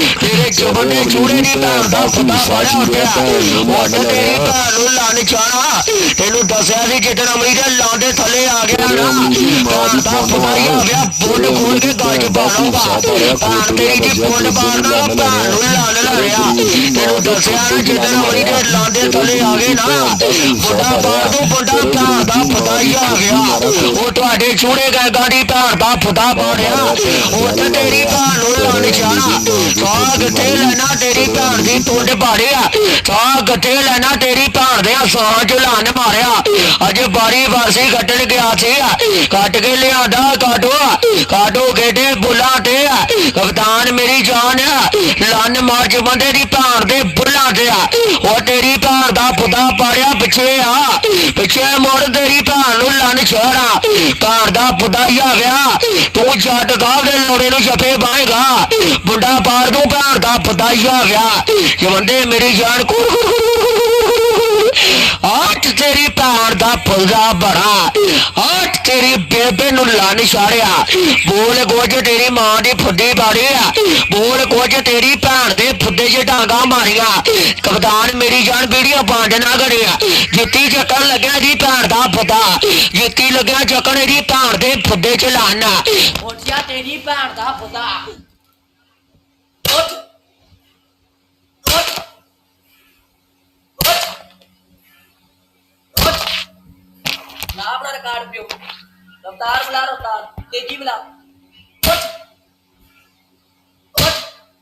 ਪੁੱਤਰਾ ਛੱਡ ਲਾ ਉਹ ਦੋਵਾਂ ਕੰਮਾਂ 'ਚ ਇੱਕ ਕੰਮ ਕਰ ਤੇਰੀ ਭੈਣ ਦੀ ਫੁੱਟ ਮਾਰਿਆ ਉਹ ਤੇਰੀ ਮਾਂ ਨੂੰ ਮੈਂ ਲੰਨ ਟੋਕਾ ਖੋਟਿਆ ਤੇਰੇ ਜਬਨੇ ਚੂੜੇ ਦੀ ਭੈਣ ਦਾ ਫਦਾ ਫੜਾ ਉੱਠਿਆ ਉਹ ਤੇ ਤੇਰੀ ਭੈਣ ਨੂੰ ਲੰਨ ਚਾਣਾ ਤੈਨੂੰ ਦੱਸਿਆ ਸੀ ਜਿੱਦਣ ਅਮਰੀ ਦੇ ਲਾਂਡੇ ਥੱਲੇ ਆ ਗਿਆ ਨਾ ਭੈਣ ਦਾ ਫਦਾਈ ਆ ਗਿਆ ਬੁੱਢ ਖੋਲ ਕੇ ਗੱਲ 'ਚ ਪਾਣੂਗਾ ਭੈਣ ਤੇਰੀ ਦੀ ਫੁੱਟ ਮਾਰਨਾ ਭੈਣ ਨੂੰ ਲੰਨ ਲਾਇਆ ਤੈਨੂੰ ਦੱਸਿਆ ਨਾ ਜਿੱਦਣ ਅਮਰੀ ਦੇ ਲਾਂਡੇ ਥੱਲੇ ਆ ਗਏ ਨਾ ਬੁੱਢਾ ਬਾਹਰ ਤੋਂ ਬੁੱਢਾ ਭੈਣ ਦਾ ਫਦਾਈ ਆ ਗਿਆ ਉਹ ਤੁਹਾਡੇ ਚੂੜੇ ਗਏ ਗਾੜੀ ਭੈਣ ਦਾ ਫਦਾ ਪਾੜਿਆ ਉਹ ਸਾਹ ਕਿੱਥੇ ਲੈਣਾ ਤੇਰੀ ਭੈਣ ਦੀ ਟੁੰਡ ਪਾੜਿਆ ਸਾਹ ਕਿੱਥੇ ਲੈਣਾ ਤੇਰੀ ਭੈਣ ਦੇ ਸਾਹ ਚ ਲੰਨ ਮਾਰਿਆ ਅੱਜ ਬਾਰੀ ਵਾਸੀ ਕੱਟਣ ਗਿਆ ਸੀ ਕੱਟ ਕੇ ਲਿਆਂਦਾ ਕਾਟੋ ਕਾਟੋ ਗੇਡੇ ਬੁੱਲਾਂ ਤੇ ਕਪਤਾਨ ਮੇਰੀ ਜਾਨ ਲੰਨ ਮਾਰ ਚ ਬੰਦੇ ਦੀ ਭੈਣ ਦੇ ਬੁੱਲਾਂ ਤੇ ਆ ਉਹ ਤੇਰੀ ਭੈਣ ਦਾ ਫੁੱਦਾ ਪਾੜਿਆ ਪਿੱਛੇ ਆ ਪਿੱਛੇ ਮੁੜ ਤੇਰੀ ਭੈਣ ਨੂੰ ਲੰਨ ਛੋੜਾ ਭੈਣ ਦਾ ਫੁੱਦਾ ਹੀ ਆ ਗਿਆ ਤੂੰ ਜੱਟ ਗਾਹ ਦੇ ਲੋੜੇ ਨੂੰ ਛਪੇ ਬਾਏਗਾ ਬੁੱਢਾ ਪਾੜ ਦੂੰ ਭੈਣ सदा बताया गया कि बंदे मेरी जान को अठ तेरी भैन का पुलदा बड़ा अठ तेरी बेबे नु छाड़िया बोल कुछ तेरी माँ की फुड्डी पाड़ी है बोल कुछ तेरी भैन के फुड्डे च डांगा मारिया कप्तान मेरी जान पीढ़ियाँ पंज ना घड़िया जुत्ती चकन लगे जी भैन का पता जीती लग्या चकन जी भैन के फुड्डे च लाना तेरी भैन का पता ਉੱਠ ਆਪਣਾ ਰਿਕਾਰਡ ਪਿਓ। ਰਫਤਾਰ ਬੁਲਾ ਰਫਤਾਰ ਤੇਜੀ ਬੁਲਾ।